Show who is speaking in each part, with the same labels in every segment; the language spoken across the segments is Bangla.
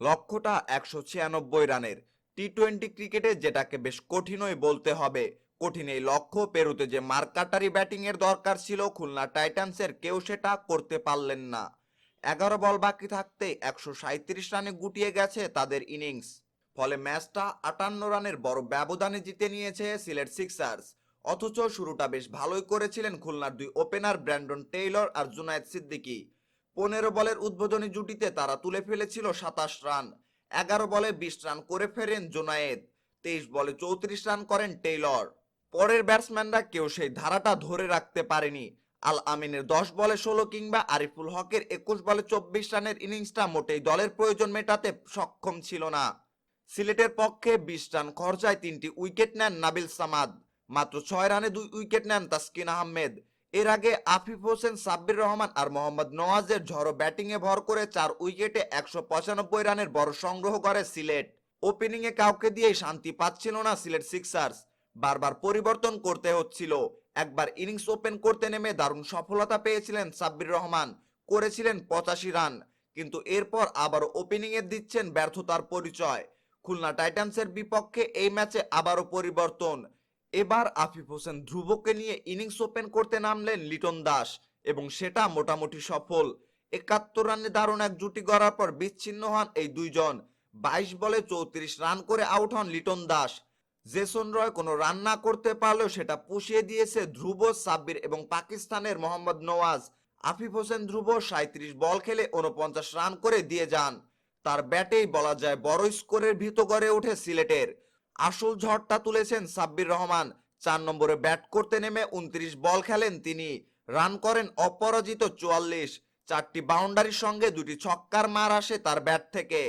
Speaker 1: লক্ষ্যটা একশো ছিয়ানব্বই রানের। টি টোয়েন্টি ক্রিকেটে যেটাকে বেশ কঠিনই বলতে হবে। কঠিন এই লক্ষ্য পেরুতে যে মার্কাটারি ব্যাটিং এর দরকার ছিল, খুলনা টাইটান্সের কেউ সেটা করতে পারলেন না। এগারো বল বাকি থাকতে একশো সাঁত্রিশ রানে গুটিয়ে গেছে তাদের ইনিংস। ফলে ম্যাচটা আটান্ন রানের বড় ব্যবধানে জিতে নিয়েছে সিলেট সিক্সার্স। অথচ শুরুটা বেশ ভালোই করেছিলেন খুলনার দুই ওপেনার ব্র্যান্ডন টেইলর আর জুনায়েদ সিদ্দিকী। পনেরো বলের উদ্বোধনী জুটিতে তারা তুলে ফেলেছিল সাতাশ রান। এগারো বলে বিশ রান করে ফেরেন জোনায়েদ। তেইশ বলে চৌত্রিশ রান করেন টেইলর। পরের ব্যাটসম্যানরা কেউ সেই ধারাটা ধরে রাখতে পারেনি। আল আমিনের দশ বলে ষোলো কিংবা আরিফুল হকের একুশ বলে চব্বিশ রানের ইনিংসটা মোটেই দলের প্রয়োজন মেটাতে সক্ষম ছিল না। সিলেটের পক্ষে বিশ রান খরচায় তিনটি উইকেট নেন নাবিল সামাদ। মাত্র ছয় রানে দুই উইকেট নেন তাসকিন আহমেদ। এর আগে আফিফ হোসেন, সাব্বির রহমান আর মোহাম্মদ নওয়াজের ঝড়ো ব্যাটিংয়ে ভর করে চার উইকেটে একশো পঁচানব্বই রানের বড় সংগ্রহ করে সিলেট। ওপেনিংয়ে কাউকে দিয়েই শান্তি পাচ্ছিল না সিলেট সিক্সার্স বারবার পরিবর্তন করতে হচ্ছিল। একবার ইনিংস ওপেন করতে নেমে দারুণ সফলতা পেয়েছিলেন সাব্বির রহমান। করেছিলেন পঁচাশি রান। কিন্তু এরপর আবারও ওপেনিংয়ে দিচ্ছেন ব্যর্থতার পরিচয়। খুলনা টাইটান্সের বিপক্ষে এই ম্যাচে আবারও পরিবর্তন। এবার আফিফ হোসেন ধ্রুবকে নিয়ে ইনিংস ওপেন করতে নামলেন লিটন দাস এবং সেটা মোটামুটি সফল। একাত্তর রানে দারুণ এক জুটি গড়ার পর বিচ্ছিন্ন হন এই দুইজন। বাইশ বলে চৌত্রিশ রান করে আউট হন লিটন দাস। জেসন রয় কোনো রান না করতে পারলেও সেটা পুষিয়ে দিয়েছে ধ্রুব, সাব্বির এবং পাকিস্তানের মোহাম্মদ নওয়াজ। আফিফ হোসেন ধ্রুব সাঁত্রিশ বল খেলে উনপঞ্চাশ রান করে দিয়ে যান। তার ব্যাটেই বলা যায় বড় স্কোরের ভীত গড়ে ওঠে সিলেটের। আসল ঝড়টা তুলেছেন সাব্বির রহমান। চার নম্বরে ব্যাট করতে নেমে উনত্রিশ বল খেলেন তিনি। রান করেন অপরাজিত চুয়াল্লিশ। চারটি বাউন্ডারির সঙ্গে দুটি ছক্কার মার আসে তার ব্যাট থেকে।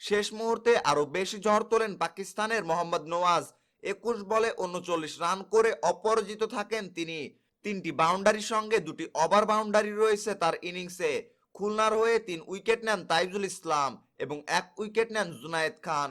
Speaker 1: শেষ মুহূর্তে আরও বেশি ঝড় তোলেন পাকিস্তানের মোহাম্মদ নওয়াজ। একুশ বলে উনচল্লিশ রান করে অপরাজিত থাকেন তিনি। তিনটি বাউন্ডারির সঙ্গে দুটি ওভার বাউন্ডারি রয়েছে তার ইনিংসে। খুলনার হয়ে তিন উইকেট নেন তাইজুল ইসলাম এবং এক উইকেট নেন জুনায়েদ খান।